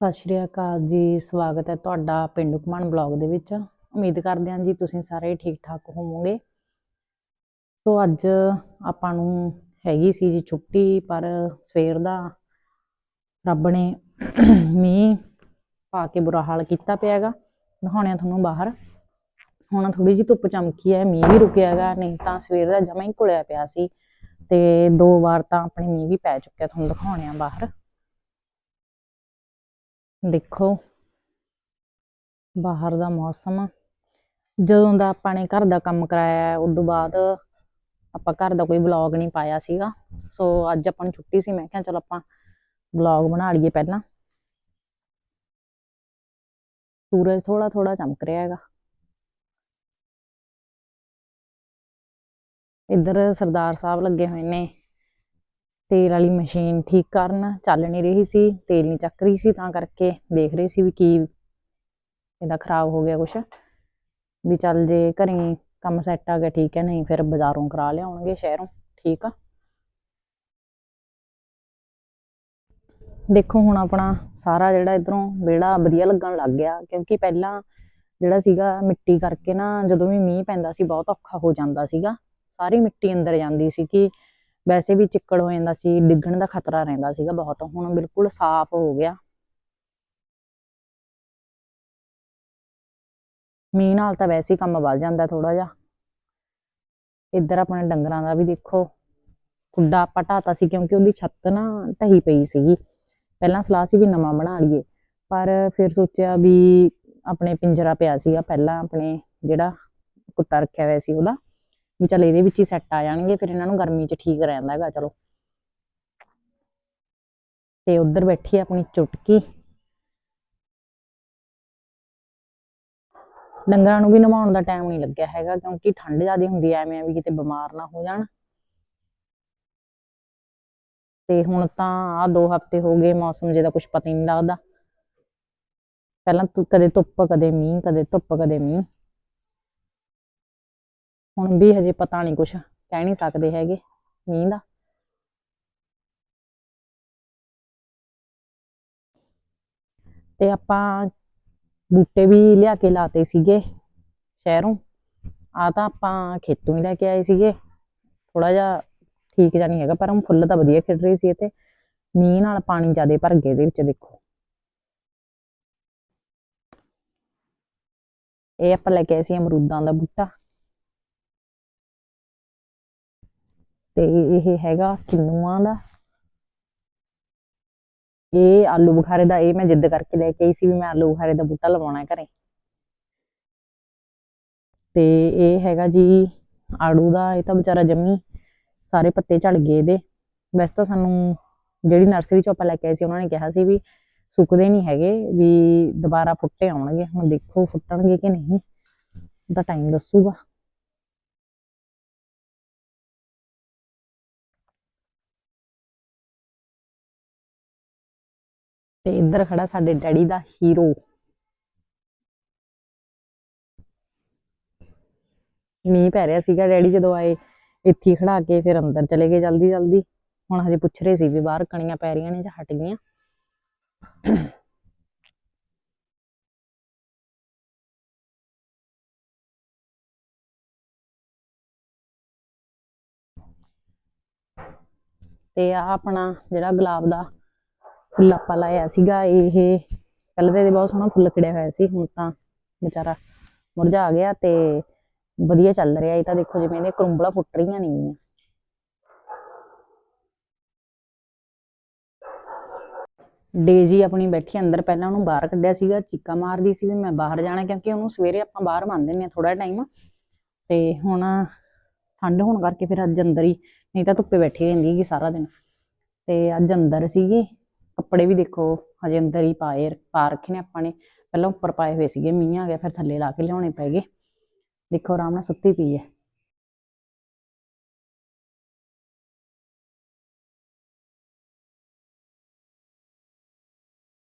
ਸਤਿ ਸ਼੍ਰੀ ਅਕਾਲ ਜੀ, ਸਵਾਗਤ ਹੈ ਤੁਹਾਡਾ ਪਿੰਡੂ ਘੁੰਮਣ ਬਲੌਗ ਦੇ ਵਿੱਚ। ਉਮੀਦ ਕਰਦੇ ਹਾਂ ਜੀ ਤੁਸੀਂ ਸਾਰੇ ਠੀਕ ਠਾਕ ਹੋਵੋਗੇ। ਸੋ ਅੱਜ ਆਪਾਂ ਨੂੰ ਹੈਗੀ ਸੀ ਜੀ ਛੁੱਟੀ, ਪਰ ਸਵੇਰ ਦਾ ਰੱਬ ਨੇ ਮੀਂਹ ਪਾ ਕੇ ਬੁਰਾ ਹਾਲ ਕੀਤਾ ਪਿਆ ਹੈਗਾ ਦਿਖਾਉਣੇ ਆ ਤੁਹਾਨੂੰ ਬਾਹਰ। ਹੁਣ ਥੋੜੀ ਜਿਹੀ ਧੁੱਪ ਚਮਕੀ ਹੈ, ਮੀਂਹ ਵੀ ਰੁਕਿਆ ਹੈਗਾ, ਨਹੀਂ ਤਾਂ ਸਵੇਰ ਦਾ ਜਮਾ ਹੀ ਘੁਲਿਆ ਪਿਆ ਸੀ। ਤੇ ਦੋ ਵਾਰ ਤਾਂ ਆਪਣੇ ਮੀਂਹ ਵੀ ਪੈ ਚੁੱਕਿਆ, ਤੁਹਾਨੂੰ ਦਿਖਾਉਣੇ ਆ ਬਾਹਰ। ਦੇਖੋ, ਬਾਹਰ ਦਾ ਮੌਸਮ। ਜਦੋਂ ਦਾ ਆਪਾਂ ਨੇ ਘਰ ਦਾ ਕੰਮ ਕਰਾਇਆ ਉਸ ਤੋਂ ਬਾਅਦ ਆਪਾਂ ਘਰ ਦਾ ਕੋਈ ਵਲੌਗ ਨਹੀਂ ਪਾਇਆ ਸੀਗਾ। ਸੋ ਅੱਜ ਆਪਾਂ ਨੂੰ ਛੁੱਟੀ ਸੀ, ਮੈਂ ਕਿਹਾ ਚਲ ਆਪਾਂ ਵਲੌਗ ਬਣਾ ਲਈਏ ਪਹਿਲਾਂ। ਸੂਰਜ ਥੋੜਾ ਥੋੜਾ ਚਮਕ ਰਿਹਾ ਹੈਗਾ। ਇੱਧਰ ਸਰਦਾਰ ਸਾਹਿਬ ਲੱਗੇ ਹੋਏ ਨੇ। ਤੇਲ ਵਾਲੀ ਮਸ਼ੀਨ ਠੀਕ ਕਰਨ, ਚੱਲ ਨਹੀਂ ਰਹੀ ਸੀ, ਤੇਲ ਨਹੀਂ ਚੱਕ ਰਹੀ ਸੀ, ਤਾਂ ਕਰਕੇ ਦੇਖ ਰਹੇ ਸੀ ਵੀ ਕੀ ਇਹਦਾ ਖਰਾਬ ਹੋ ਗਿਆ ਕੁਛ। ਵੀ ਚੱਲ ਜੇ ਘਰੇ ਕੰਮ ਸੈੱਟ ਆ ਗਿਆ, ਠੀਕ ਹੈ, ਨਹੀਂ ਫਿਰ ਬਾਜ਼ਾਰੋਂ ਕਰਾ ਲਿਆਉਣਗੇ ਸ਼ਹਿਰੋਂ, ਠੀਕ ਆ। ਦੇਖੋ ਹੁਣ ਆਪਣਾ ਸਾਰਾ ਜਿਹੜਾ ਇਧਰੋਂ ਵਿਹੜਾ ਵਧੀਆ ਲੱਗਣ ਲੱਗ ਗਿਆ, ਕਿਉਂਕਿ ਪਹਿਲਾਂ ਜਿਹੜਾ ਸੀਗਾ ਮਿੱਟੀ ਕਰਕੇ ਨਾ ਜਦੋਂ ਵੀ ਮੀਂਹ ਪੈਂਦਾ ਸੀ, ਬਹੁਤ ਔਖਾ ਹੋ ਜਾਂਦਾ ਸੀਗਾ। ਸਾਰੀ ਮਿੱਟੀ ਅੰਦਰ ਜਾਂਦੀ ਸੀ ਕਿ ਵੈਸੇ ਵੀ ਚਿੱਕੜ ਹੋ ਜਾਂਦਾ ਸੀ, ਡਿੱਗਣ ਦਾ ਖਤਰਾ ਰਹਿੰਦਾ ਸੀਗਾ ਬਹੁਤ, ਹੁਣ ਬਿਲਕੁਲ ਸਾਫ਼ ਹੋ ਗਿਆ। ਮੀਂਹ ਨਾਲ ਤਾਂ ਵੈਸੇ ਹੀ ਕੰਮ ਵੱਧ ਜਾਂਦਾ ਥੋੜਾ ਜਿਹਾ। ਇੱਧਰ ਆਪਣੇ ਡੰਗਰਾਂ ਦਾ ਵੀ ਦੇਖੋ, ਖੁੱਡਾ ਆਪਾਂ ਢਾਤਾ ਸੀ ਕਿਉਂਕਿ ਉਹਦੀ ਛੱਤ ਨਾ ਢਹੀ ਪਈ ਸੀਗੀ। ਪਹਿਲਾਂ ਸਲਾਹ ਸੀ ਵੀ ਨਵਾਂ ਬਣਾ ਲਈਏ, ਪਰ ਫਿਰ ਸੋਚਿਆ ਵੀ ਆਪਣੇ ਪਿੰਜਰਾ ਪਿਆ ਸੀਗਾ, ਪਹਿਲਾਂ ਆਪਣੇ ਜਿਹੜਾ ਕੁੱਤਾ ਰੱਖਿਆ ਹੋਇਆ ਸੀ ਉਹਦਾ ਵੀ ਚਲ ਇਹਦੇ ਵਿੱਚ ਹੀ ਸੈੱਟ ਆ ਜਾਣਗੇ, ਫਿਰ ਇਹਨਾਂ ਨੂੰ ਗਰਮੀ 'ਚ ਠੀਕ ਰਹਿੰਦਾ ਹੈਗਾ, ਚਲੋ। ਤੇ ਉੱਧਰ ਬੈਠੀ ਆਪਣੀ ਚੁਟਕੀ। ਡੰਗਰਾਂ ਨੂੰ ਵੀ ਨਵਾਉਣ ਦਾ ਟਾਈਮ ਨਹੀਂ ਲੱਗਿਆ ਹੈਗਾ, ਕਿਉਂਕਿ ਠੰਡ ਜ਼ਿਆਦਾ ਹੁੰਦੀ ਐ ਐਵੇਂ ਵੀ ਕਿਤੇ ਬਿਮਾਰ ਨਾ ਹੋ ਜਾਣ। ਤੇ ਹੁਣ ਤਾਂ ਆ ਦੋ ਹਫ਼ਤੇ ਹੋ ਗਏ, ਮੌਸਮ ਜਿਹਦਾ ਕੁਝ ਪਤਾ ਹੀ ਨਹੀਂ ਲੱਗਦਾ। ਪਹਿਲਾਂ ਕਦੇ ਧੁੱਪ, ਕਦੇ ਮੀਂਹ, ਕਦੇ ਧੁੱਪ, ਕਦੇ ਮੀਂਹ। ਹੁਣ ਵੀ ਹਜੇ ਪਤਾ ਨਹੀਂ ਕੁਛ, ਕਹਿ ਨਹੀਂ ਸਕਦੇ ਹੈਗੇ, ਮੀਂਹ ਦਾ। ਤੇ ਆਪਾਂ ਬੂਟੇ ਵੀ ਲਿਆ ਕੇ ਲਾਤੇ ਸੀਗੇ ਸ਼ਹਿਰੋਂ। ਆ ਤਾਂ ਆਪਾਂ ਖੇਤੋਂ ਹੀ ਲੈ ਕੇ ਆਏ ਸੀਗੇ। ਥੋੜਾ ਜਿਹਾ ਠੀਕ ਜਿਹਾ ਨਹੀਂ ਹੈਗਾ, ਪਰ ਉਹ ਫੁੱਲ ਤਾਂ ਵਧੀਆ ਖਿੜ ਰਹੇ ਸੀ ਤੇ ਮੀਂਹ ਨਾਲ ਪਾਣੀ ਜ਼ਿਆਦਾ ਭਰ ਗਏ ਇਹਦੇ ਵਿੱਚ, ਦੇਖੋ। ਇਹ ਆਪਾਂ ਲੈ ਕੇ ਆਏ ਸੀ ਅਮਰੂਦਾਂ ਦਾ ਬੂਟਾ। ਤੇ ਇਹ ਹੈਗਾ ਕਿੰਨੂਆਂ ਦਾ? ਇਹ ਆਲੂ ਬੁਖਾਰੇ ਦਾ ਇਹ ਮੈਂ ਜਿੱਦ ਕਰਕੇ ਲੈ ਕੇ ਆਈ ਸੀ ਵੀ ਮੈਂ ਆਲੂ ਬੁਖਾਰੇ ਦਾ ਬੂਟਾ ਲਵਾਉਣਾ ਘਰੇ। ਤੇ ਇਹ ਹੈਗਾ ਜੀ ਆੜੂ ਦਾ, ਇਹ ਤਾਂ ਵਿਚਾਰਾ ਜੰਮੀ, ਸਾਰੇ ਪੱਤੇ ਝੜ ਗਏ ਇਹਦੇ। ਵੈਸੇ ਤਾਂ ਸਾਨੂੰ ਜਿਹੜੀ ਨਰਸਰੀ ਚੋਂ ਆਪਾਂ ਲੈ ਕੇ ਆਏ ਸੀ, ਉਹਨਾਂ ਨੇ ਕਿਹਾ ਸੀ ਵੀ ਸੁੱਕਦੇ ਨਹੀਂ ਹੈਗੇ, ਵੀ ਦੁਬਾਰਾ ਫੁੱਟੇ ਆਉਣਗੇ। ਹੁਣ ਦੇਖੋ ਫੁੱਟਣਗੇ ਕਿ ਨਹੀਂ ਤਾਂ ਟਾਈਮ ਦੱਸੂਗਾ। ਤੇ ਇੱਧਰ ਖੜਾ ਸਾਡੇ ਡੈਡੀ ਦਾ ਹੀਰੋ। ਮੀਂਹ ਪੈ ਰਿਹਾ ਸੀਗਾ ਡੈਡੀ ਜਦੋਂ ਆਏ, ਇੱਥੇ ਖੜਾ ਕੇ ਫਿਰ ਅੰਦਰ ਚਲੇ ਗਏ ਜਲਦੀ ਜਲਦੀ। ਹੁਣ ਹਜੇ ਪੁੱਛ ਰਹੇ ਸੀ ਵੀ ਬਾਹਰ ਕਣੀਆਂ ਪੈ ਰਹੀਆਂ ਨੇ ਜਾਂ ਹਟ ਗਈਆਂ। ਤੇ ਆ ਆਪਣਾ ਜਿਹੜਾ ਗੁਲਾਬ ਦਾ ਫੁੱਲ ਆਪਾਂ ਲਾਇਆ ਸੀਗਾ, ਇਹ ਪਹਿਲਾਂ ਤਾਂ ਬਹੁਤ ਸੋਹਣਾ ਫੁੱਲ ਖਿੜਿਆ ਹੋਇਆ ਸੀ, ਹੁਣ ਤਾਂ ਵਿਚਾਰਾ ਮੁਰਝਾ ਗਿਆ ਤੇ ਵਧੀਆ ਚੱਲ ਰਿਹਾ, ਇਹ ਤਾਂ ਦੇਖੋ ਜਿਵੇਂ ਇਹਦੇ ਕਰੁੰਬਲਾ ਫੁੱਟ ਰਹੀਆਂ ਨੇਗੀਆਂ ਡੇਜੀ ਆਪਣੀ ਬੈਠੀ ਅੰਦਰ, ਪਹਿਲਾਂ ਉਹਨੂੰ ਬਾਹਰ ਕੱਢਿਆ ਸੀਗਾ, ਚੀਕਾ ਮਾਰਦੀ ਸੀ ਵੀ ਮੈਂ ਬਾਹਰ ਜਾਣਾ ਕਿਉਂਕਿ ਉਹਨੂੰ ਸਵੇਰੇ ਆਪਾਂ ਬਾਹਰ ਬੰਨ ਦਿੰਨੇ ਆ ਥੋੜਾ ਟਾਈਮ ਤੇ ਹੁਣ ਠੰਡ ਹੋਣ ਕਰਕੇ ਫਿਰ ਅੱਜ ਅੰਦਰ ਹੀ, ਨਹੀਂ ਤਾਂ ਧੁੱਪੇ ਬੈਠੀ ਰਹਿੰਦੀ ਹੈਗੀ ਸਾਰਾ ਦਿਨ। ਤੇ ਅੱਜ ਅੰਦਰ ਸੀਗੀ ਕੱਪੜੇ ਵੀ ਦੇਖੋ, ਹਜੇ ਅੰਦਰ ਹੀ ਪਾਏ, ਪਾ ਰੱਖੇ ਨੇ ਆਪਾਂ ਨੇ। ਪਹਿਲਾਂ ਉੱਪਰ ਪਾਏ ਹੋਏ ਸੀਗੇ, ਮੀਂਹ ਆ ਗਿਆ, ਫਿਰ ਥੱਲੇ ਲਾ ਕੇ ਲਿਆਉਣੇ ਪੈ ਗਏ। ਦੇਖੋ, ਆਰਾਮ ਨਾਲ ਸੁੱਤੀ ਪਈ ਹੈ।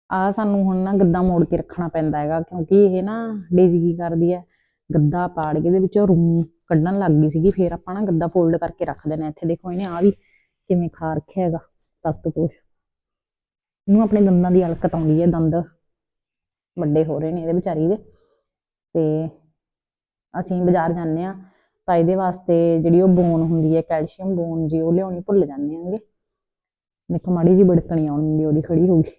ਆ ਸਾਨੂੰ ਹੁਣ ਨਾ ਗੱਦਾ ਮੋੜ ਕੇ ਰੱਖਣਾ ਪੈਂਦਾ ਹੈਗਾ, ਕਿਉਂਕਿ ਇਹ ਨਾ ਡੇਜ਼ੀ ਕੀ ਕਰਦੀ ਹੈ? ਗੱਦਾ ਪਾੜ ਕੇ ਦੇ ਵਿੱਚੋਂ ਰੂਮ ਕੱਢਣ ਲੱਗ ਗਈ ਸੀਗੀ, ਫੇਰ ਆਪਾਂ ਨਾ ਗੱਦਾ ਫੋਲਡ ਕਰਕੇ ਰੱਖ ਦੇਣਾ ਇੱਥੇ। ਦੇਖੋ, ਇਹਨੇ ਆ ਵੀ ਕਿਵੇਂ ਖਾ ਰੱਖਿਆ ਹੈਗਾ ਤਖਤ ਕੁਛ ਇਹਨੂੰ ਆਪਣੇ ਦੰਦਾਂ ਦੀ ਹਲਕਤ ਆਉਂਦੀ ਹੈ, ਦੰਦ ਵੱਡੇ ਹੋ ਰਹੇ ਨੇ ਇਹਦੇ ਵਿਚਾਰੀ ਦੇ। ਤੇ ਅਸੀਂ ਬਾਜ਼ਾਰ ਜਾਂਦੇ ਆ ਤਾਂ ਇਹਦੇ ਵਾਸਤੇ ਜਿਹੜੀ ਉਹ ਬੋਨ ਹੁੰਦੀ ਹੈ, ਕੈਲਸ਼ੀਅਮ ਬੋਨ ਜੀ, ਉਹ ਲਿਆਉਣੀ ਭੁੱਲ ਜਾਂਦੇ ਆਂਗੇ ਦੇਖੋ, ਮਾੜੀ ਜੀ ਬੜਕਣੀ ਆਉਣ ਦੀ ਉਹਦੀ ਖੜੀ ਹੋ ਗਈ।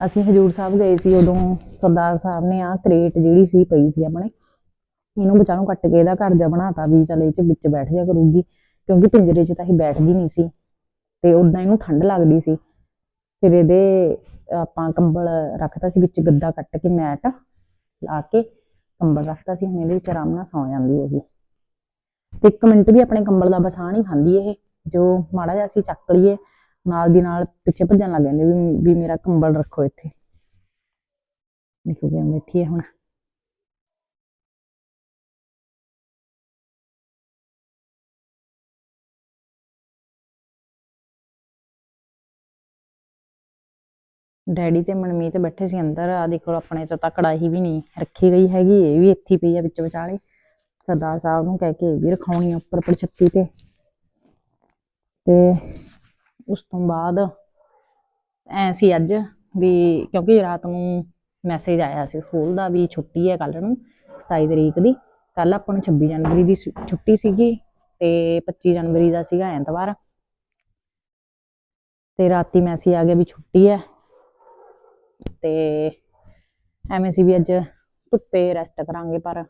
ਅਸੀਂ ਹਜੂਰ ਸਾਹਿਬ ਗਏ ਸੀ, ਉਦੋਂ ਸਰਦਾਰ ਸਾਹਿਬ ਨੇ ਆ ਕਰੇਟ ਜਿਹੜੀ ਸੀ ਪਈ ਸੀ ਆਪਣੇ, ਇਹਨੂੰ ਬਚਾ ਨੂੰ ਕੱਟ ਕੇ ਇਹਦਾ ਘਰ ਜਾ ਬਣਾਤਾ, ਵੀ ਚੱਲ ਇਹ ਚ ਵਿੱਚ ਬੈਠ ਜਾ ਕਰੂਗੀ, ਕਿਉਂਕਿ ਪਿੰਜਰੇ 'ਚ ਤਾਂ ਇਹ ਬੈਠਦੀ ਨਹੀਂ ਸੀ। ਤੇ ਉਦਾਂ ਇਹਨੂੰ ਠੰਡ ਲੱਗਦੀ ਸੀ। ਫਿਰ ਇਹਦੇ ਆਪਾਂ ਕੰਬਲ ਰੱਖਤਾ ਸੀ ਵਿੱਚ ਗੱਦਾ ਕੱਟ ਕੇ ਮੈਟ ਲਾ ਕੇ, ਕੰਬਲ ਰੱਖਤਾ ਸੀ, ਹੁਣ ਇਹਦੇ ਵਿੱਚ ਆਰਾਮ ਨਾਲ ਸੌਂ ਜਾਂਦੀ ਹੈਗੀ। ਤੇ ਇੱਕ ਮਿੰਟ ਵੀ ਆਪਣੇ ਕੰਬਲ ਦਾ ਬਸਾਂ ਨਹੀਂ ਖਾਂਦੀ ਇਹ, ਜੋ ਮਾੜਾ ਜਿਹਾ ਅਸੀਂ ਚੱਕ ਲਈਏ, ਨਾਲ ਦੀ ਨਾਲ ਪਿੱਛੇ ਭੱਜਣ ਲੱਗ ਜਾਂਦੇ ਵੀ ਵੀ ਮੇਰਾ ਕੰਬਲ ਰੱਖੋ ਇੱਥੇ। ਦੇਖੋ ਕਿਵੇਂ ਬੈਠੀ ਹੈ ਹੁਣ? ਡੈਡੀ ਤੇ ਮਨਮੀਤ ਬੈਠੇ ਸੀ ਅੰਦਰ ਆ ਦੇਖੋ ਆਪਣੇ ਤੋਂ ਤਾਂ ਕੜਾਹੀ ਵੀ ਨਹੀਂ ਰੱਖੀ ਗਈ ਹੈਗੀ, ਇਹ ਵੀ ਇੱਥੇ ਪਈ ਆ ਵਿੱਚ ਵਿਚਾਲੇ। ਸਰਦਾਰ ਸਾਹਿਬ ਨੂੰ ਕਹਿ ਕੇ ਇਹ ਵੀ ਰਖਾਉਣੀ ਆ ਉੱਪਰ ਪੜਛੱਤੀ ਤੇ। ਤੇ ਉਸ ਤੋਂ ਬਾਅਦ ਐ ਸੀ ਅੱਜ ਵੀ ਕਿਉਂਕਿ ਰਾਤ ਨੂੰ ਮੈਸੇਜ ਆਇਆ ਸੀ ਸਕੂਲ ਦਾ ਵੀ ਛੁੱਟੀ ਹੈ ਕੱਲ ਨੂੰ 27 ਤਰੀਕ ਦੀ। ਕੱਲ ਆਪਾਂ ਨੂੰ 26 ਜਨਵਰੀ ਦੀ ਛੁੱਟੀ ਸੀਗੀ ਤੇ 25 ਜਨਵਰੀ ਦਾ ਸੀਗਾ ਐਤਵਾਰ। ਤੇ ਰਾਤੀ ਮੈਸੇਜ ਆ ਗਿਆ ਵੀ ਛੁੱਟੀ ਹੈ। ਤੇ ਐਵੇਂ ਸੀ ਵੀ ਅੱਜ ਧੁੱਪੇ ਰੈਸਟ ਕਰਾਂਗੇ, ਪਰ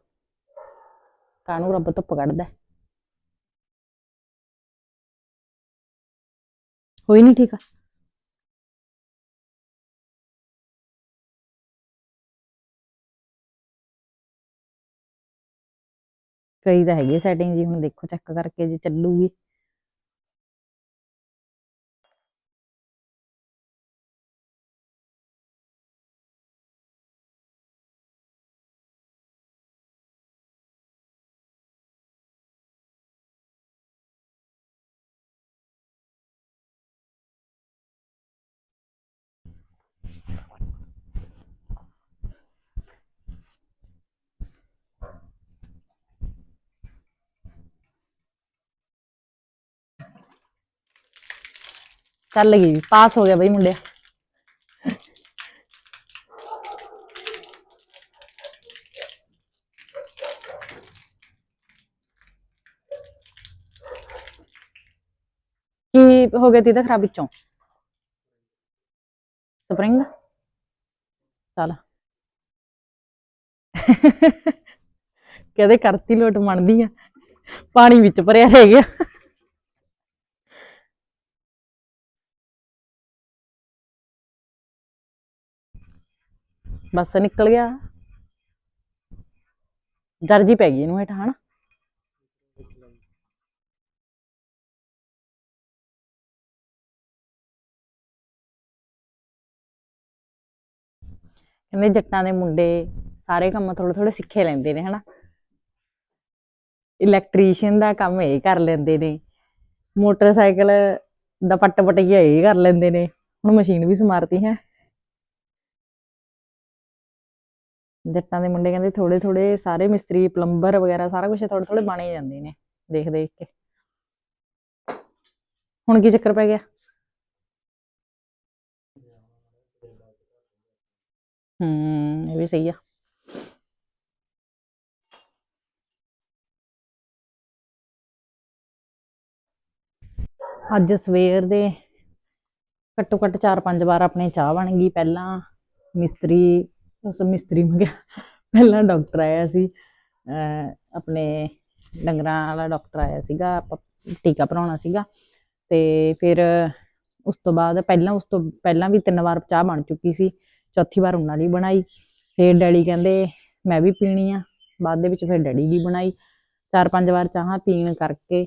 ਕਾਹਨੂੰ ਰੱਬ ਧੁੱਪ ਕੱਢਦਾ? ਹੋਈ ਨਹੀਂ ਠੀਕ? ਆ ਕਰੀ ਤਾਂ ਹੈਗੀ ਸੈਟਿੰਗ ਜੀ, ਹੁਣ ਦੇਖੋ ਚੈੱਕ ਕਰਕੇ ਜੇ ਚੱਲੂਗੀ। ਚੱਲ ਗਈ ਵੀ ਪਾਸ ਹੋ ਗਿਆ ਬਈ ਮੁੰਡਿਆ। ਕੀ ਹੋ ਗਿਆ ਤੀਦਾ ਖਰਾਬ ਵਿੱਚੋਂ? ਸਪਰਿੰਗ? ਚੱਲ। ਕਹਦੇ ਕਰਤੀ ਲੋਟ ਬਣਦੀ ਆ, ਪਾਣੀ ਵਿੱਚ ਭਰਿਆ ਰਹਿ ਗਿਆ। ਬਸ ਨਿਕਲ ਗਿਆ। ਜਰਜੀ ਪੈ ਗਈ ਇਹਨੂੰ ਹੇਠ, ਹਨਾ? ਕਹਿੰਦੇ ਜੱਟਾਂ ਦੇ ਮੁੰਡੇ ਸਾਰੇ ਕੰਮ ਥੋੜੇ ਥੋੜੇ ਸਿੱਖੇ ਲੈਂਦੇ ਨੇ, ਹਨਾ? ਇਲੈਕਟ੍ਰੀਸ਼ੀਅਨ ਦਾ ਕੰਮ ਇਹ ਕਰ ਲੈਂਦੇ ਨੇ। ਮੋਟਰਸਾਈਕਲ ਦਾ ਪੱਟ ਪਟਈਆ ਇਹ ਕਰ ਲੈਂਦੇ ਨੇ। ਹੁਣ ਮਸ਼ੀਨ ਵੀ ਸਮਾਰਤੀ ਹੈ। ਜੱਟਾਂ ਦੇ ਮੁੰਡੇ ਕਹਿੰਦੇ ਥੋੜੇ ਥੋੜੇ ਸਾਰੇ ਮਿਸਤਰੀ, ਪਲੰਬਰ ਵਗੈਰਾ ਸਾਰਾ ਕੁਝ ਥੋੜੇ ਥੋੜੇ ਬਣੇ ਜਾਂਦੇ ਨੇ, ਦੇਖ ਦੇਖ ਕੇ। ਹੁਣ ਕੀ ਚੱਕਰ ਪੈ ਗਿਆ? ਹੂੰ, ਇਹ ਵੀ ਸਹੀ ਆ। ਅੱਜ ਸਵੇਰ ਦੇ ਘੱਟੋ ਘੱਟ 4-5 ਵਾਰ ਆਪਣੇ ਚਾਹ ਬਣ ਗਈ, ਪਹਿਲਾਂ ਮਿਸਤਰੀ ਉਸ ਮਿਸਤਰੀ ਮੰਗਿਆ ਪਹਿਲਾਂ ਡਾਕਟਰ ਆਇਆ ਸੀ ਆਪਣੇ ਡੰਗਰਾਂ ਵਾਲਾ ਡਾਕਟਰ ਆਇਆ ਸੀਗਾ ਟੀਕਾ ਭਰਾਉਣਾ ਸੀਗਾ, ਤੇ ਫਿਰ ਉਸ ਤੋਂ ਬਾਅਦ ਪਹਿਲਾਂ ਉਸ ਤੋਂ ਪਹਿਲਾਂ ਵੀ ਤਿੰਨ ਵਾਰ ਚਾਹ ਬਣ ਚੁੱਕੀ ਸੀ, ਚੌਥੀ ਵਾਰ ਉਹਨਾਂ ਲਈ ਬਣਾਈ, ਫਿਰ ਡੈਡੀ ਕਹਿੰਦੇ, ਮੈਂ ਵੀ ਪੀਣੀ ਆ, ਬਾਅਦ ਦੇ ਵਿੱਚ ਫਿਰ ਡੈਡੀ ਦੀ ਬਣਾਈ, ਚਾਰ ਪੰਜ ਵਾਰ ਚਾਹਾਂ ਪੀਣ ਕਰਕੇ,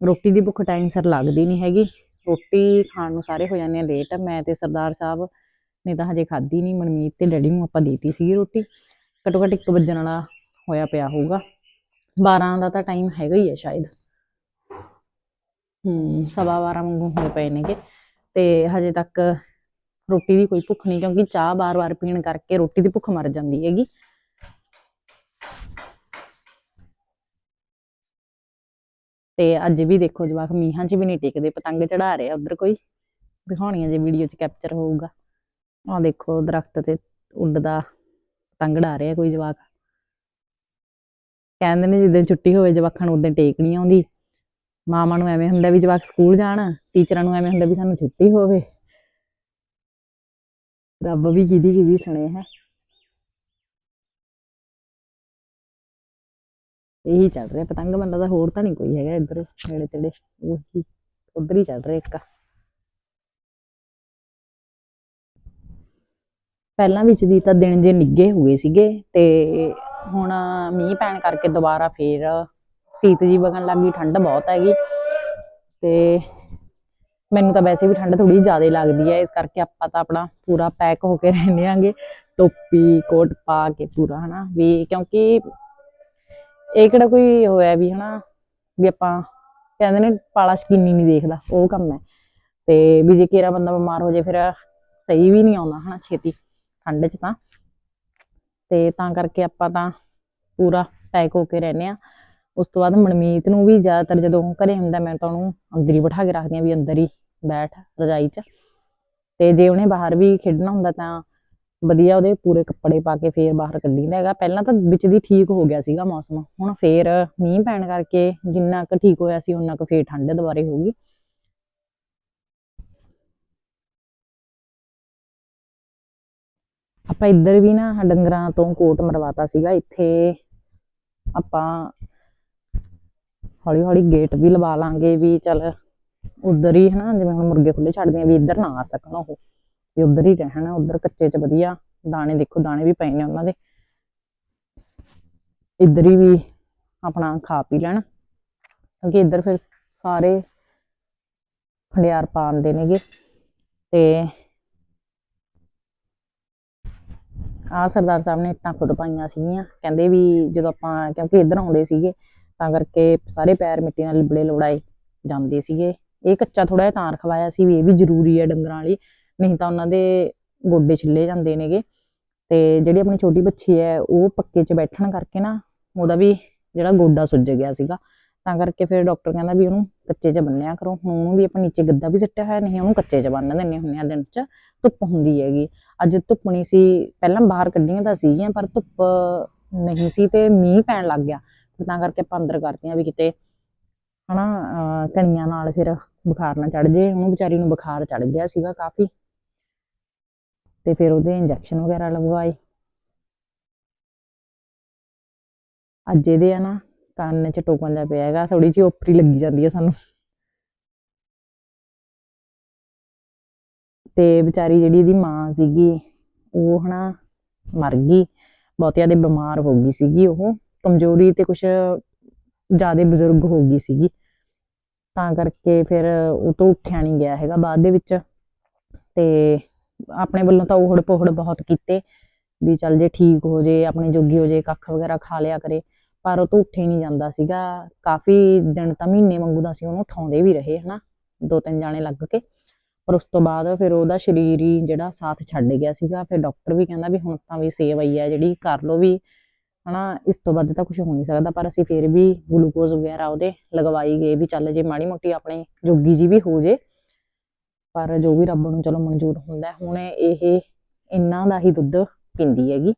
ਰੋਟੀ ਦੀ ਭੁੱਖ ਟਾਈਮ ਸਰ ਲੱਗਦੀ ਨਹੀਂ ਹੈਗੀ, ਰੋਟੀ ਖਾਣ ਨੂੰ ਸਾਰੇ ਹੋ ਜਾਂਦੇ ਆ ਲੇਟ ਮੈਂ ਤੇ ਸਰਦਾਰ ਸਾਹਿਬ ਨਹੀਂ ਤਾਂ ਹਜੇ ਖਾਧੀ ਨਹੀਂ ਮਨਮੀਤ ਤੇ ਡੈਡੀ ਨੂੰ ਆਪਾਂ ਦੇਤੀ ਸੀਗੀ ਰੋਟੀ। ਘੱਟੋ ਘੱਟ 1 ਵਜਣ ਵਾਲਾ ਹੋਇਆ ਪਿਆ ਹੋਊਗਾ। 12 ਦਾ ਤਾਂ ਟਾਈਮ ਹੈਗਾ ਹੀ ਹੈ ਸ਼ਾਇਦ। ਹੂੰ, ਸਵਾ 12 ਵਾਂਗੂ ਹੋਏ ਪਏ ਨੇਗੇ। ਤੇ ਹਜੇ ਤੱਕ ਰੋਟੀ ਦੀ ਕੋਈ ਭੁੱਖ ਨਹੀਂ, ਕਿਉਂਕਿ ਚਾਹ ਬਾਰ-ਬਾਰ ਪੀਣ ਕਰਕੇ ਰੋਟੀ ਦੀ ਭੁੱਖ ਮਰ ਜਾਂਦੀ ਹੈਗੀ। ਤੇ ਅੱਜ ਵੀ ਦੇਖੋ ਜਵਾਕ, ਮੀਂਹਾਂ 'ਚ ਵੀ ਨਹੀਂ ਟਿਕਦੇ, ਪਤੰਗ ਚੜਾ ਰਿਹਾ ਆ ਉਧਰ ਕੋਈ। ਦਿਖਾਉਣੀਆਂ ਜੇ ਵੀਡੀਓ 'ਚ ਕੈਪਚਰ ਹੋਊਗਾ। ਆਹ ਦੇਖੋ, ਦਰਖਤ ਤੇ ਉੱਡਦਾ ਪਤੰਗ ਡਾ ਰਿਹਾ ਕੋਈ ਜਵਾਕ। ਕਹਿੰਦੇ ਨੇ ਜਿੱਦਣ ਛੁੱਟੀ ਹੋਵੇ ਜਵਾਕਾਂ ਨੂੰ ਉਦੋਂ ਟੇਕ ਨਹੀਂ ਆਉਂਦੀ। ਮਾਮਾ ਨੂੰ ਐਵੇਂ ਹੁੰਦਾ ਵੀ ਜਵਾਕ ਸਕੂਲ ਜਾਣ, ਟੀਚਰਾਂ ਨੂੰ ਐਵੇਂ ਹੁੰਦਾ ਵੀ ਸਾਨੂੰ ਛੁੱਟੀ ਹੋਵੇ। ਰੱਬ ਵੀ ਕਿਹਦੀ ਕਿਹਦੀ ਸੁਣੇ ਹੈ। ਇਹੀ ਚੱਲ ਰਿਹਾ, ਪਤੰਗ ਬੰਦਾ ਦਾ ਹੋਰ ਤਾਂ ਨਹੀਂ ਕੋਈ ਹੈਗਾ ਇੱਧਰ ਨੇੜੇ ਤੇੜੇ। ਉਹੀ, ਉਧਰ ਹੀ ਚੱਲ ਰਿਹਾ ਇੱਕ। ਪਹਿਲਾਂ ਵਿੱਚ ਦੀ ਤਾਂ ਦਿਨ ਜੇ ਨਿੱਗੇ ਹੋਏ ਸੀਗੇ ਤੇ ਹੁਣ ਮੀਂਹ ਪੈਣ ਕਰਕੇ ਦੁਬਾਰਾ ਫੇਰ ਸੀਤ ਜੀ ਵਗਣ ਲੱਗੀ ਠੰਡ ਬਹੁਤ ਹੈਗੀ ਤੇ ਮੈਨੂੰ ਤਾਂ ਵੈਸੇ ਵੀ ਠੰਡ ਥੋੜੀ ਜ਼ਿਆਦਾ ਲੱਗਦੀ ਹੈ, ਇਸ ਕਰਕੇ ਆਪਾਂ ਤਾਂ ਆਪਣਾ ਪੂਰਾ ਪੈਕ ਹੋ ਕੇ ਰਹਿੰਦੇ ਆਂਗੇ ਟੋਪੀ, ਕੋਟ ਪਾ ਕੇ ਪੂਰਾ, ਹਨਾ, ਵੀ ਕਿਉਂਕਿ ਇਹ ਕਿਹੜਾ ਕੋਈ ਹੋਇਆ ਵੀ, ਹਨਾ, ਵੀ ਆਪਾਂ ਕਹਿੰਦੇ ਨੇ ਪਾਲਾ ਸ਼ਕੀਨੀ ਨਹੀਂ ਦੇਖਦਾ, ਉਹ ਕੰਮ ਹੈ ਤੇ ਵੀ ਜੇ ਕੇਰਾ ਬੰਦਾ ਬਿਮਾਰ ਹੋ ਜਾਏ ਫਿਰ ਸਹੀ ਵੀ ਨਹੀਂ ਆਉਂਦਾ, ਹਨਾ, ਛੇਤੀ। ਠੰਡ 'ਚ ਤਾਂ। ਤੇ ਤਾਂ ਕਰਕੇ ਆਪਾਂ ਤਾਂ ਪੂਰਾ ਪੈਕ ਹੋ ਕੇ ਰਹਿੰਦੇ ਆ ਉਸ ਤੋਂ ਬਾਅਦ ਮਨਮੀਤ ਨੂੰ ਵੀ ਜ਼ਿਆਦਾਤਰ ਜਦੋਂ ਉਹ ਘਰੇ ਹੁੰਦਾ, ਮੈਂ ਤਾਂ ਉਹਨੂੰ ਅੰਦਰ ਹੀ ਬਿਠਾ ਕੇ ਰੱਖਦੀ ਆ ਵੀ ਅੰਦਰ ਹੀ ਬੈਠ ਰਜਾਈ 'ਚ। ਤੇ ਜੇ ਉਹਨੇ ਬਾਹਰ ਵੀ ਖੇਡਣਾ ਹੁੰਦਾ ਤਾਂ ਵਧੀਆ, ਉਹਦੇ ਪੂਰੇ ਕੱਪੜੇ ਪਾ ਕੇ ਫੇਰ ਬਾਹਰ ਕੱਢੀਦਾ ਹੈਗਾ। ਪਹਿਲਾਂ ਤਾਂ ਵਿੱਚ ਦੀ ਠੀਕ ਹੋ ਗਿਆ ਸੀਗਾ ਮੌਸਮ, ਹੁਣ ਫੇਰ ਮੀਂਹ ਪੈਣ ਕਰਕੇ ਜਿੰਨਾ ਕੁ ਠੀਕ ਹੋਇਆ ਸੀ ਉਹਨਾਂ ਕੁ ਫੇਰ ਠੰਡ ਦੁਬਾਰੇ ਹੋ ਗਈ। ਆਪਾਂ ਇੱਧਰ ਵੀ ਨਾ ਡੰਗਰਾਂ ਤੋਂ ਕੋਟ ਮਰਵਾਤਾ ਸੀਗਾ, ਇੱਥੇ ਆਪਾਂ ਹੌਲੀ ਹੌਲੀ ਗੇਟ ਵੀ ਲਵਾ ਲਾਂਗੇ ਵੀ ਚੱਲ ਉਧਰ ਹੀ ਹਨਾ, ਜਿਵੇਂ ਹੁਣ ਮੁਰਗੇ ਖੁੱਲੇ ਛੱਡਦੇ ਆ ਵੀ ਇੱਧਰ ਨਾ ਆ ਸਕਣ ਉਹ, ਵੀ ਉਧਰ ਹੀ ਰਹਿਣ, ਉਧਰ ਕੱਚੇ 'ਚ ਵਧੀਆ ਦਾਣੇ ਦੇਖੋ, ਦਾਣੇ ਵੀ ਪਏ ਨੇ ਉਹਨਾਂ ਦੇ। ਇੱਧਰ ਹੀ ਵੀ ਆਪਣਾ ਖਾ ਪੀ ਲੈਣ, ਕਿਉਂਕਿ ਇੱਧਰ ਫਿਰ ਸਾਰੇ ਖੰਡਿਆਰ ਪਾਉਂਦੇ ਨੇਗੇ ਤੇ ਆ ਸਰਦਾਰ ਸਾਹਿਬ ਨੇ ਇੱਟਾਂ ਖੁਦ ਪਾਈਆਂ ਸੀਗੀਆਂ। ਕਹਿੰਦੇ ਵੀ ਜਦੋਂ ਆਪਾਂ, ਕਿਉਂਕਿ ਇੱਧਰ ਆਉਂਦੇ ਸੀਗੇ, ਤਾਂ ਕਰਕੇ ਸਾਰੇ ਪੈਰ ਮਿੱਟੀ ਨਾਲ ਲਿਬੜੇ ਲੋੜਾਏ ਜਾਂਦੇ ਸੀਗੇ। ਇਹ ਕੱਚਾ ਥੋੜਾ ਜਿਹਾ ਤਾਂ ਰਖਵਾਇਆ ਸੀ ਵੀ ਇਹ ਵੀ ਜ਼ਰੂਰੀ ਹੈ ਡੰਗਰਾਂ ਲਈ ਨਹੀਂ ਤਾਂ ਉਹਨਾਂ ਦੇ ਗੋਡੇ ਛਿੱਲੇ ਜਾਂਦੇ ਨੇਗੇ। ਤੇ ਜਿਹੜੀ ਆਪਣੀ ਛੋਟੀ ਬੱਚੀ ਹੈ, ਉਹ ਪੱਕੇ 'ਚ ਬੈਠਣ ਕਰਕੇ ਨਾ ਉਹਦਾ ਵੀ ਜਿਹੜਾ ਗੋਡਾ ਸੁੱਜ ਗਿਆ ਸੀਗਾ। ਤਾਂ ਕਰਕੇ ਫਿਰ ਡਾਕਟਰ ਕਹਿੰਦਾ ਵੀ ਉਹਨੂੰ ਕੱਚੇ 'ਚ ਬੰਨਿਆ ਕਰੋ। ਹੁਣ ਉਹਨੂੰ ਵੀ ਆਪਾਂ ਨੀਚੇ ਗੱਦਾ ਵੀ ਸਿੱਟਿਆ ਹੋਇਆ ਨਹੀਂ, ਉਹਨੂੰ ਕੱਚੇ 'ਚ ਬੰਨ ਦਿੰਨੇ ਹੁੰਨੇ ਆ ਦਿਨ 'ਚ ਧੁੱਪ ਹੁੰਦੀ ਹੈਗੀ। ਅੱਜ ਧੁੱਪ ਨਹੀਂ ਸੀ, ਪਹਿਲਾਂ ਬਾਹਰ ਕੱਢੀਆਂ ਤਾਂ ਸੀਗੀਆਂ, ਪਰ ਧੁੱਪ ਨਹੀਂ ਸੀ ਤੇ ਮੀਂਹ ਪੈਣ ਲੱਗ ਗਿਆ। ਤਾਂ ਕਰਕੇ ਆਪਾਂ ਅੰਦਰ ਕਰਤੀਆਂ ਵੀ ਕਿਤੇ, ਹਨਾ, ਅਹ ਕਣੀਆਂ ਨਾਲ ਫਿਰ ਬੁਖਾਰ ਨਾ ਚੜ ਜੇ ਉਹਨੂੰ ਵਿਚਾਰੀ ਨੂੰ ਬੁਖਾਰ ਚੜ ਗਿਆ ਸੀਗਾ ਕਾਫੀ। ਤੇ ਫਿਰ ਉਹਦੇ ਇੰਜੈਕਸ਼ਨ ਵਗੈਰਾ ਲਗਵਾਏ। ਅੱਜ ਇਹਦੇ ਆ ਨਾ ਕੰਨ 'ਚ ਟੋਕਨ ਜਿਹਾ ਪਿਆ ਹੈਗਾ ਥੋੜੀ ਜਿਹੀ ਓਪਰੀ ਲੱਗੀ ਜਾਂਦੀ ਹੈ ਸਾਨੂੰ। ਤੇ ਵਿਚਾਰੀ ਜਿਹੜੀ ਇਹਦੀ ਮਾਂ ਸੀਗੀ, ਉਹ ਹਨਾ ਮਰ ਗਈ ਬਹੁਤ ਜ਼ਿਆਦਾ ਬਿਮਾਰ ਹੋ ਗਈ ਸੀਗੀ ਉਹ, ਕਮਜ਼ੋਰੀ ਤੇ ਕੁਛ ਜ਼ਿਆਦਾ ਬਜ਼ੁਰਗ ਹੋ ਗਈ ਸੀਗੀ। ਤਾਂ ਕਰਕੇ ਫਿਰ ਉਹ ਤੋਂ ਉੱਠਿਆ ਨਹੀਂ ਗਿਆ ਹੈਗਾ ਬਾਅਦ ਦੇ ਵਿੱਚ। ਤੇ ਆਪਣੇ ਵੱਲੋਂ ਤਾਂ ਉਹੜ ਪੋਹੜ ਬਹੁਤ ਕੀਤੇ, ਵੀ ਚੱਲ ਜੇ ਠੀਕ ਹੋ ਜੇ, ਆਪਣੇ ਜੋਗੀ ਹੋ ਜੇ, ਕੱਖ ਵਗੈਰਾ ਖਾ ਲਿਆ ਕਰੇ। ਪਰ ਉਹ ਤੋਂ ਉੱਠੇ ਨਹੀਂ ਜਾਂਦਾ ਸੀਗਾ। ਕਾਫੀ ਦਿਨ ਤਾਂ ਮਹੀਨੇ ਵਾਂਗੂ ਦਾ ਸੀ ਉਹਨੂੰ ਉਠਾਉਂਦੇ ਵੀ ਰਹੇ, ਹਨਾ, ਦੋ ਤਿੰਨ ਜਾਣੇ ਲੱਗ ਕੇ। ਪਰ ਉਸ ਤੋਂ ਬਾਅਦ ਫਿਰ ਉਹਦਾ ਸਰੀਰ ਹੀ ਜਿਹੜਾ ਸਾਥ ਛੱਡ ਗਿਆ ਸੀਗਾ। ਫਿਰ ਡਾਕਟਰ ਵੀ ਕਹਿੰਦਾ ਵੀ ਹੁਣ ਤਾਂ ਵੀ ਸੇਵ ਆਈ ਹੈ ਜਿਹੜੀ ਕਰ ਲੋ ਵੀ, ਹਨਾ, ਇਸ ਤੋਂ ਵੱਧ ਤਾਂ ਕੁਝ ਹੋ ਨਹੀਂ ਸਕਦਾ। ਪਰ ਅਸੀਂ ਫਿਰ ਵੀ ਗਲੂਕੋਜ਼ ਵਗੈਰਾ ਉਹਦੇ ਲਗਵਾਈ ਗਏ ਵੀ ਚੱਲ ਜੇ ਮਾੜੀ ਮੋਟੀ ਆਪਣੇ ਜੋਗੀ ਜੀ ਵੀ ਹੋ ਜੇ। ਪਰ ਜੋ ਵੀ ਰੱਬ ਨੂੰ ਚਲੋ ਮਨਜ਼ੂਰ ਹੁੰਦਾ, ਹੁਣ ਇਹ ਇੰਨਾ ਦਾ ਹੀ ਦੁੱਧ ਪੀਂਦੀ ਹੈਗੀ।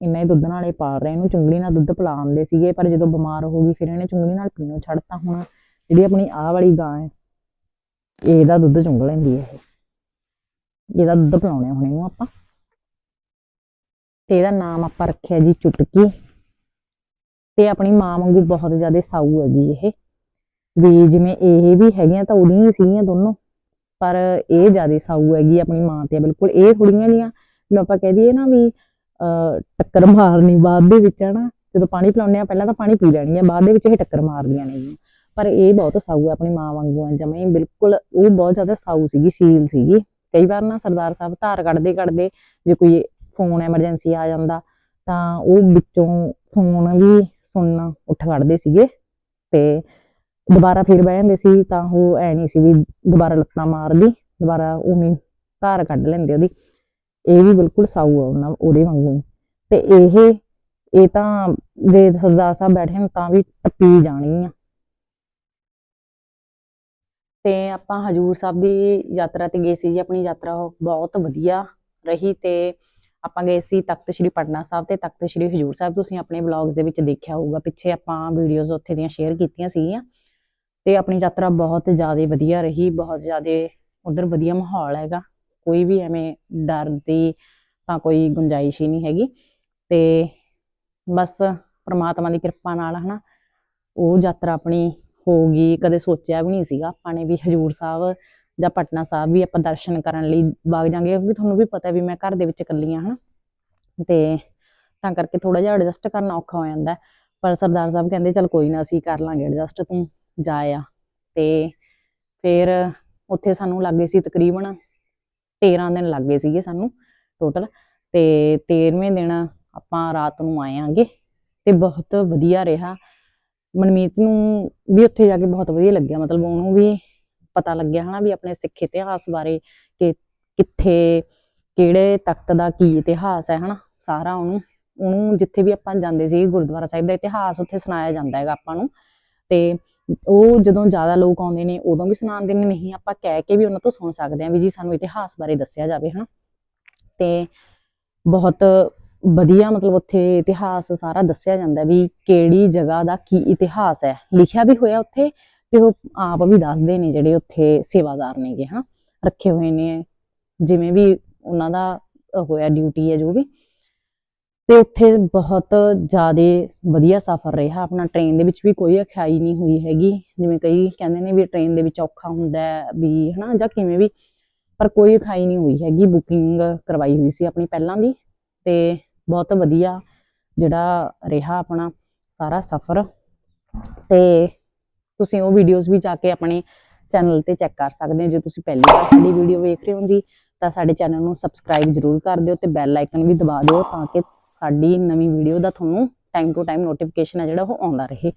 ਇੰਨਾ ਹੀ ਦੁੱਧ ਨਾਲ ਇਹ ਪਾਲ ਰਹੇ ਇਹਨੂੰ ਚੁੰਗੜੀ ਨਾਲ ਦੁੱਧ ਪਿਲਾਉਂਦੇ ਸੀਗੇ, ਪਰ ਜਦੋਂ ਬਿਮਾਰ ਹੋ ਗਈ, ਫਿਰ ਇਹਨੇ ਚੁੰਗੜੀ ਨਾਲ ਪੀਣੋਂ ਛੱਡਤਾ ਹੁਣ? ਜਿਹੜੀ ਆਪਣੀ ਆਹ ਵਾਲੀ ਗਾਂ ਹੈ, ਇਹਦਾ ਦੁੱਧ ਚੁੰਗ ਲੈਂਦੀ ਹੈ ਇਹ। ਇਹਦਾ ਦੁੱਧ ਪਿਲਾਉਣੇ ਹੁਣ ਇਹਨੂੰ ਆਪਾਂ। ਤੇ ਇਹਦਾ ਨਾਮ ਆਪਾਂ ਰੱਖਿਆ ਜੀ ਚੁਟਕੀ। ਤੇ ਆਪਣੀ ਮਾਂ ਵਾਂਗੂ ਬਹੁਤ ਜ਼ਿਆਦਾ ਸਾਊ ਹੈਗੀ ਇਹ। ਵੀ ਜਿਵੇਂ ਇਹ ਵੀ ਹੈਗੀਆਂ ਤਾਂ ਉਹਦੀਆਂ ਸੀਗੀਆਂ ਦੋਨੋਂ, ਪਰ ਇਹ ਜ਼ਿਆਦਾ ਸਾਊ ਹੈਗੀ ਆਪਣੀ ਮਾਂ ਤੇ ਬਿਲਕੁਲ। ਇਹ ਥੋੜੀਆਂ ਜੀਆਂ ਜਿਵੇਂ ਆਪਾਂ ਕਹਿ ਦਈਏ ਨਾ ਵੀ ਟੱਕਰ ਮਾਰਨੀ, ਬਾਅਦ ਦੇ ਵਿੱਚ ਹਨਾ, ਜਦੋਂ ਪਾਣੀ ਪਿਲਾਉਂਦੇ ਆ ਪਹਿਲਾਂ ਤਾਂ ਪਾਣੀ ਪੀ ਲੈਣੀ ਆ ਬਾਅਦ ਦੇ ਵਿੱਚ ਇਹ ਟੱਕਰ ਮਾਰਦੀਆਂ ਨੇ ਪਰ ਇਹ ਬਹੁਤ ਸਾਊ ਹੈ ਆਪਣੀ ਮਾਂ ਵਾਂਗੂ ਆ ਜਮੇ ਬਿਲਕੁਲ ਉਹ ਬਹੁਤ ਜ਼ਿਆਦਾ ਸਾਊ ਸੀਗੀ, ਸੀਲ ਸੀਗੀ। ਕਈ ਵਾਰ ਨਾ ਸਰਦਾਰ ਸਾਹਿਬ ਧਾਰ ਕੱਢਦੇ ਕੱਢਦੇ ਜੇ ਕੋਈ ਫੋਨ ਐਮਰਜੈਂਸੀ ਆ ਜਾਂਦਾ, ਤਾਂ ਉਹ ਵਿੱਚੋਂ ਫੋਨ ਵੀ ਸੁਣਨ ਉੱਠ ਕੱਢਦੇ ਸੀਗੇ ਤੇ ਦੁਬਾਰਾ ਫਿਰ ਬਹਿ ਜਾਂਦੇ ਸੀ, ਤਾਂ ਉਹ ਐ ਨਹੀਂ ਸੀ ਵੀ ਦੁਬਾਰਾ ਲੱਤਾਂ ਮਾਰਦੀ, ਦੁਬਾਰਾ ਉਵੇਂ ਧਾਰ ਕੱਢ ਲੈਂਦੇ ਉਹਦੀ। ਇਹ ਵੀ ਬਿਲਕੁਲ ਸਾਊ ਆ ਉਹਨਾਂ ਉਹਦੇ ਵਾਂਗੂ। ਤੇ ਇਹ ਇਹ ਤਾਂ ਜੇ ਸਰਦਾਰ ਸਾਹਿਬ ਬੈਠੇ ਨੇ ਤਾਂ ਵੀ ਟੱਪੀ ਜਾਣੀ ਆ। ਤੇ ਆਪਾਂ ਹਜੂਰ ਸਾਹਿਬ ਦੀ ਯਾਤਰਾ ਤੇ ਗਏ ਸੀ ਜੀ, ਆਪਣੀ ਯਾਤਰਾ ਬਹੁਤ ਵਧੀਆ ਰਹੀ ਤੇ ਆਪਾਂ ਗਏ ਸੀ ਤਖਤ ਸ੍ਰੀ ਪਟਨਾ ਸਾਹਿਬ ਤੇ ਤਖਤ ਸ੍ਰੀ ਹਜੂਰ ਸਾਹਿਬ। ਤੁਸੀਂ ਆਪਣੇ ਵਲੌਗਸ ਦੇ ਵਿੱਚ ਦੇਖਿਆ ਹੋਊਗਾ, ਪਿੱਛੇ ਆਪਾਂ ਵੀਡੀਓਜ਼ ਉੱਥੇ ਦੀਆਂ ਸ਼ੇਅਰ ਕੀਤੀਆਂ ਸੀਗੀਆਂ। ਤੇ ਆਪਣੀ ਯਾਤਰਾ ਬਹੁਤ ਜ਼ਿਆਦਾ ਵਧੀਆ ਰਹੀ, ਬਹੁਤ ਜ਼ਿਆਦਾ ਉਧਰ ਵਧੀਆ ਮਾਹੌਲ ਹੈਗਾ। ਕੋਈ ਵੀ ਐਵੇਂ ਡਰ ਦੀ ਤਾਂ ਕੋਈ ਗੁੰਜਾਇਸ਼ ਹੀ ਨਹੀਂ ਹੈਗੀ। ਤੇ ਬਸ ਪ੍ਰਮਾਤਮਾ ਦੀ ਕਿਰਪਾ ਨਾਲ ਹਨਾ, ਉਹ ਯਾਤਰਾ ਆਪਣੀ ਹੋ ਗਈ, ਕਦੇ ਸੋਚਿਆ ਵੀ ਨਹੀਂ ਸੀਗਾ ਆਪਾਂ ਨੇ ਵੀ ਹਜੂਰ ਸਾਹਿਬ ਜਾਂ ਪਟਨਾ ਸਾਹਿਬ ਵੀ ਆਪਾਂ ਦਰਸ਼ਨ ਕਰਨ ਲਈ ਵਗ ਜਾਂਗੇ, ਕਿਉਂਕਿ ਤੁਹਾਨੂੰ ਵੀ ਪਤਾ ਵੀ ਮੈਂ ਘਰ ਦੇ ਵਿੱਚ ਇਕੱਲੀ ਹਾਂ ਹਨਾ। ਤੇ ਤਾਂ ਕਰਕੇ ਥੋੜਾ ਜਿਹਾ ਐਡਜਸਟ ਕਰਨਾ ਔਖਾ ਹੋ ਜਾਂਦਾ ਪਰ ਸਰਦਾਰ ਸਾਹਿਬ ਕਹਿੰਦੇ, ਚਲ ਕੋਈ ਨਾ ਅਸੀਂ ਕਰ ਲਾਂਗੇ ਐਡਜਸਟ ਤੂੰ ਜਾ ਆ। ਤੇ ਫਿਰ ਉੱਥੇ ਸਾਨੂੰ ਲੱਗੇ ਸੀ ਤਕਰੀਬਨ 13 ਦਿਨ ਲੱਗ ਗਏ ਸੀਗੇ ਸਾਨੂੰ ਟੋਟਲ ਤੇ 13ਵੇਂ ਦਿਨ ਆਪਾਂ ਰਾਤ ਨੂੰ ਆਏ ਆਂਗੇ ਤੇ ਬਹੁਤ ਵਧੀਆ ਰਿਹਾ। ਮਨਮੀਤ ਨੂੰ ਵੀ ਉੱਥੇ ਜਾ ਕੇ ਬਹੁਤ ਵਧੀਆ ਲੱਗਿਆ, ਮਤਲਬ ਉਹਨੂੰ ਵੀ ਪਤਾ ਲੱਗਿਆ ਹਨਾ ਵੀ ਆਪਣੇ ਸਿੱਖ ਇਤਿਹਾਸ ਬਾਰੇ ਕਿ ਕਿੱਥੇ, ਕਿਹੜੇ ਤਖਤ ਦਾ ਕੀ ਇਤਿਹਾਸ ਹੈ ਹਨਾ ਸਾਰਾ ਉਹਨੂੰ ਉਹਨੂੰ ਜਿੱਥੇ ਵੀ ਆਪਾਂ ਜਾਂਦੇ ਸੀ ਗੁਰਦੁਆਰਾ ਸਾਹਿਬ ਦਾ ਇਤਿਹਾਸ ਉੱਥੇ ਸੁਣਾਇਆ ਜਾਂਦਾ ਹੈਗਾ ਆਪਾਂ ਨੂੰ। ਤੇ ਉਹ ਜਦੋਂ ਜ਼ਿਆਦਾ ਲੋਕ ਆਉਂਦੇ ਨੇ, ਉਦੋਂ ਵੀ ਸੁਣਾਉਂਦੇ ਨੇ, ਨਹੀਂ ਆਪਾਂ ਕਹਿ ਕੇ ਵੀ ਉਹਨਾਂ ਤੋਂ ਸੁਣ ਸਕਦੇ ਹਾਂ ਵੀ ਜੀ ਸਾਨੂੰ ਇਤਿਹਾਸ ਬਾਰੇ ਦੱਸਿਆ ਜਾਵੇ, ਹਨਾ। ਤੇ ਬਹੁਤ ਵਧੀਆ ਮਤਲਬ ਉੱਥੇ ਇਤਿਹਾਸ ਸਾਰਾ ਦੱਸਿਆ ਜਾਂਦਾ ਵੀ ਕਿਹੜੀ ਜਗ੍ਹਾ ਦਾ ਕੀ ਇਤਿਹਾਸ ਹੈ। ਲਿਖਿਆ ਵੀ ਹੋਇਆ ਉੱਥੇ ਤੇ ਉਹ ਆਪ ਵੀ ਦੱਸਦੇ ਨੇ ਜਿਹੜੇ ਉੱਥੇ ਸੇਵਾਦਾਰ ਨੇਗੇ ਹਾਂ ਰੱਖੇ ਹੋਏ ਨੇ, ਜਿਵੇਂ ਵੀ ਉਹਨਾਂ ਦਾ ਹੋਇਆ ਡਿਊਟੀ ਹੈ ਜੋ ਵੀ। ਤੇ ਉੱਥੇ ਬਹੁਤ ਜ਼ਿਆਦਾ ਵਧੀਆ ਸਫ਼ਰ ਰਿਹਾ। ਆਪਣਾ ਟ੍ਰੇਨ ਦੇ ਵਿੱਚ ਵੀ ਕੋਈ ਅਖਿਆਈ ਨਹੀਂ ਹੋਈ ਹੈਗੀ। ਜਿਵੇਂ ਕਈ ਕਹਿੰਦੇ ਨੇ ਵੀ ਟ੍ਰੇਨ ਦੇ ਵਿੱਚ ਔਖਾ ਹੁੰਦਾ ਹੈ ਵੀ, ਹਨਾ, ਜਾਂ ਕਿਵੇਂ ਵੀ, ਪਰ ਕੋਈ ਅਖਾਈ ਨਹੀਂ ਹੋਈ ਹੈਗੀ। ਬੁਕਿੰਗ ਕਰਵਾਈ ਹੋਈ ਸੀ ਆਪਣੀ ਪਹਿਲਾਂ ਦੀ ਤੇ ਬਹੁਤ ਵਧੀਆ ਜਿਹੜਾ ਰਿਹਾ ਆਪਣਾ ਸਾਰਾ ਸਫ਼ਰ। ਤੇ ਤੁਸੀਂ ਉਹ ਵੀਡੀਓਜ਼ ਵੀ ਜਾ ਕੇ ਆਪਣੇ ਚੈਨਲ ਤੇ ਚੈੱਕ ਕਰ ਸਕਦੇ ਹੋ। ਜੇ ਤੁਸੀਂ ਪਹਿਲੀ ਵਾਰ ਸਾਡੀ ਵੀਡੀਓ ਵੇਖ ਰਹੇ ਹੋ ਜੀ, ਤਾਂ ਸਾਡੇ ਚੈਨਲ ਨੂੰ ਸਬਸਕ੍ਰਾਈਬ ਜ਼ਰੂਰ ਕਰ ਦਿਓ ਤੇ ਬੈਲ ਆਈਕਨ ਵੀ ਦਬਾ ਦਿਓ ਤਾਂ ਕਿ ਸਾਡੀ ਨਵੀਂ ਵੀਡੀਓ ਦਾ ਤੁਹਾਨੂੰ ਟਾਈਮ ਟੂ ਟਾਈਮ ਨੋਟੀਫਿਕੇਸ਼ਨ ਹੈ ਜਿਹੜਾ ਉਹ ਆਉਂਦਾ ਰਹੇ।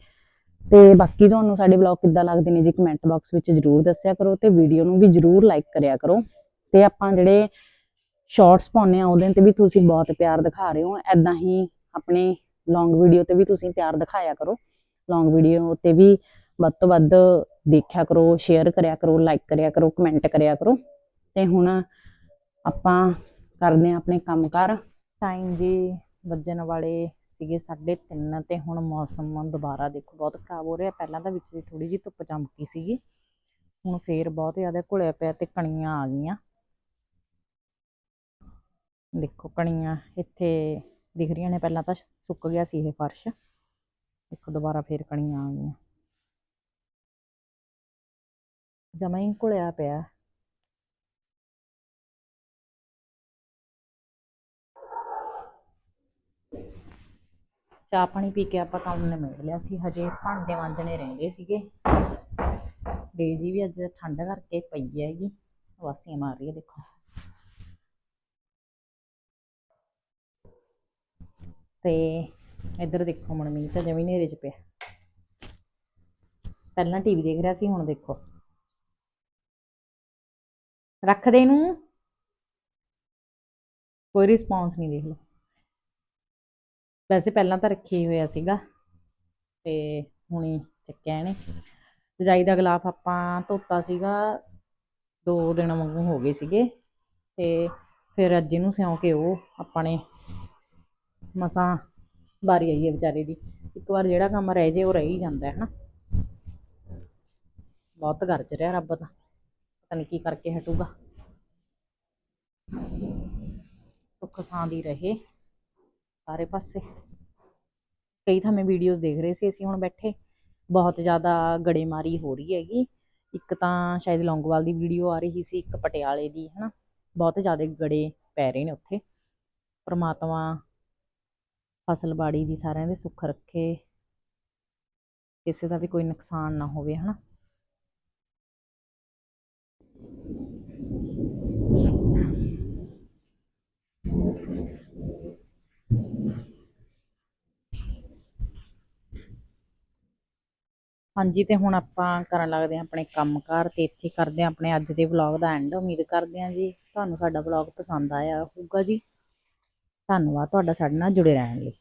ਤੇ ਬਾਕੀ ਤੁਹਾਨੂੰ ਸਾਡੇ ਵਲੌਗ ਕਿੱਦਾਂ ਲੱਗਦੇ ਨੇ ਜੀ ਕਮੈਂਟ ਬਾਕਸ ਵਿੱਚ ਜ਼ਰੂਰ ਦੱਸਿਆ ਕਰੋ ਤੇ ਵੀਡੀਓ ਨੂੰ ਵੀ ਜ਼ਰੂਰ ਲਾਈਕ ਕਰਿਆ ਕਰੋ। ਤੇ ਆਪਾਂ ਜਿਹੜੇ ਸ਼ਾਰਟਸ ਪਾਉਂਦੇ ਆ ਉਹਦੇ ਤੇ ਵੀ ਤੁਸੀਂ ਬਹੁਤ ਪਿਆਰ ਦਿਖਾ ਰਹੇ ਹੋ। ਐਦਾਂ ਹੀ ਆਪਣੇ ਲੌਂਗ ਵੀਡੀਓ ਤੇ ਵੀ ਤੁਸੀਂ ਪਿਆਰ ਦਿਖਾਇਆ ਕਰੋ। ਲੌਂਗ ਵੀਡੀਓ ਤੇ ਵੀ ਵੱਧ ਤੋਂ ਵੱਧ ਦੇਖਿਆ ਕਰੋ ਸ਼ੇਅਰ ਕਰਿਆ ਕਰੋ ਲਾਈਕ ਕਰਿਆ ਕਰੋ ਕਮੈਂਟ ਕਰਿਆ ਕਰੋ। ਤੇ ਹੁਣ ਆਪਾਂ ਕਰਦੇ ਆ ਆਪਣੇ ਕੰਮਕਾਰ ਟਾਈਮ ਜੀ। ਵੱਜਣ ਵਾਲੇ ਸੀਗੇ 3:30 ਤੇ ਹੁਣ ਮੌਸਮ ਦੁਬਾਰਾ ਦੇਖੋ ਬਹੁਤ ਖਰਾਬ ਹੋ ਰਿਹਾ। ਪਹਿਲਾਂ ਤਾਂ ਵਿੱਚ ਦੀ ਥੋੜੀ ਜਿਹੀ ਧੁੱਪ ਚਮਕੀ ਸੀਗੀ, ਹੁਣ ਫੇਰ ਬਹੁਤ ਜ਼ਿਆਦਾ ਘੁਲਿਆ ਪਿਆ ਤੇ ਕਣੀਆਂ ਆ ਗਈਆਂ। ਦੇਖੋ ਕਣੀਆਂ ਇੱਥੇ ਦਿਖ ਰਹੀਆਂ ਨੇ, ਪਹਿਲਾਂ ਤਾਂ ਸੁੱਕ ਗਿਆ ਸੀ ਇਹ ਫਰਸ਼। ਦੇਖੋ ਦੁਬਾਰਾ ਫੇਰ ਕਣੀਆਂ ਆ ਗਈਆਂ। ਜਮਾਂ ਹੀ ਘੁਲਿਆ ਪਿਆ। ਚਾਹ ਪਾਣੀ ਪੀ ਕੇ ਆਪਾਂ ਕੰਮ ਨਿਬੇੜ ਲਿਆ ਸੀ, ਹਜੇ ਭਾਂਡੇ ਮਾਂਜਣੇ ਰਹਿੰਦੇ ਸੀਗੇ। ਡੇਜੀ ਵੀ ਅੱਜ ਠੰਡ ਕਰਕੇ ਪਈ ਹੈਗੀ ਵਾਸੀਆਂ ਮਾਰ ਰਹੀ ਹੈ ਦੇਖੋ। ਤੇ ਇੱਧਰ ਦੇਖੋ ਮਨਮੀਤ ਜਮੀ ਨੇਰੇ ਚ ਪਿਆ। ਪਹਿਲਾਂ ਟੀਵੀ ਦੇਖ ਰਿਹਾ ਸੀ, ਹੁਣ ਦੇਖੋ। ਰੱਖ ਦੇ ਨੂੰ? ਕੋਈ ਰਿਸਪੌਂਸ ਨਹੀਂ ਦੇਖ ਲਓ ਵੈਸੇ ਪਹਿਲਾਂ ਤਾਂ ਰੱਖੀ ਹੋਇਆ ਸੀਗਾ ਤੇ ਹੁਣੀ ਚੱਕਿਆ ਇਹਨੇ। ਰਜਾਈ ਦਾ ਗਲਾਫ ਆਪਾਂ ਧੋਤਾ ਸੀਗਾ, ਦੋ ਦਿਨ ਵਾਂਗੂ ਹੋ ਗਏ ਸੀਗੇ ਤੇ ਫਿਰ ਅੱਜ ਇਹਨੂੰ ਸਿਉਂ ਕੇ ਉਹ ਆਪਾਂ ਨੇ ਮਸਾਂ ਬਾਰੀ ਆਈ ਹੈ ਵਿਚਾਰੇ ਦੀ। ਇੱਕ ਵਾਰ ਜਿਹੜਾ ਕੰਮ ਰਹਿ ਜੇ ਉਹ ਰਹਿ ਹੀ ਜਾਂਦਾ ਹੈ ਹਨਾ ਬਹੁਤ ਗਰਜ ਰਿਹਾ ਰੱਬ ਤਾਂ, ਪਤਾ ਨਹੀਂ ਕੀ ਕਰਕੇ ਹਟੂਗਾ। ਸੁੱਖ ਸਾਂਦੀ ਰਹੇ। ਸਾਰੇ ਪਾਸੇ। ਕਈ ਥਾਵੇਂ ਵੀਡੀਓਜ਼ ਦੇਖ ਰਹੇ ਸੀ ਅਸੀਂ ਹੁਣ ਬੈਠੇ। ਬਹੁਤ ਜ਼ਿਆਦਾ ਗੜੇਮਾਰੀ ਹੋ ਰਹੀ ਹੈਗੀ। ਇੱਕ ਤਾਂ ਸ਼ਾਇਦ ਲੌਂਗਵਾਲ ਦੀ ਵੀਡੀਓ ਆ ਰਹੀ ਸੀ, ਇੱਕ ਪਟਿਆਲੇ ਦੀ, ਹਨਾ। ਬਹੁਤ ਜ਼ਿਆਦਾ ਗੜੇ ਪੈ ਰਹੇ ਨੇ ਉੱਥੇ। ਪ੍ਰਮਾਤਮਾ ਫਸਲ ਬਾੜੀ ਦੀ ਸਾਰਿਆਂ ਦੇ ਸੁੱਖ ਰੱਖੇ। ਕਿਸੇ ਦਾ ਵੀ ਕੋਈ ਨੁਕਸਾਨ ਨਾ ਹੋਵੇ, ਹਨਾ। ਹਾਂਜੀ, ਤੇ ਹੁਣ ਆਪਾਂ ਕਰਨ ਲੱਗਦੇ ਹਾਂ ਆਪਣੇ ਕੰਮਕਾਰ ਤੇ ਇੱਥੇ ਕਰਦੇ ਹਾਂ ਆਪਣੇ ਅੱਜ ਦੇ ਵਲੌਗ ਦਾ ਐਂਡ ਉਮੀਦ ਕਰਦੇ ਹਾਂ ਜੀ ਤੁਹਾਨੂੰ ਸਾਡਾ ਵਲੌਗ ਪਸੰਦ ਆਇਆ ਹੋਊਗਾ ਜੀ। ਧੰਨਵਾਦ, ਤੁਹਾਡਾ ਸਾਡੇ ਨਾਲ ਜੁੜੇ ਰਹਿਣ ਲਈ।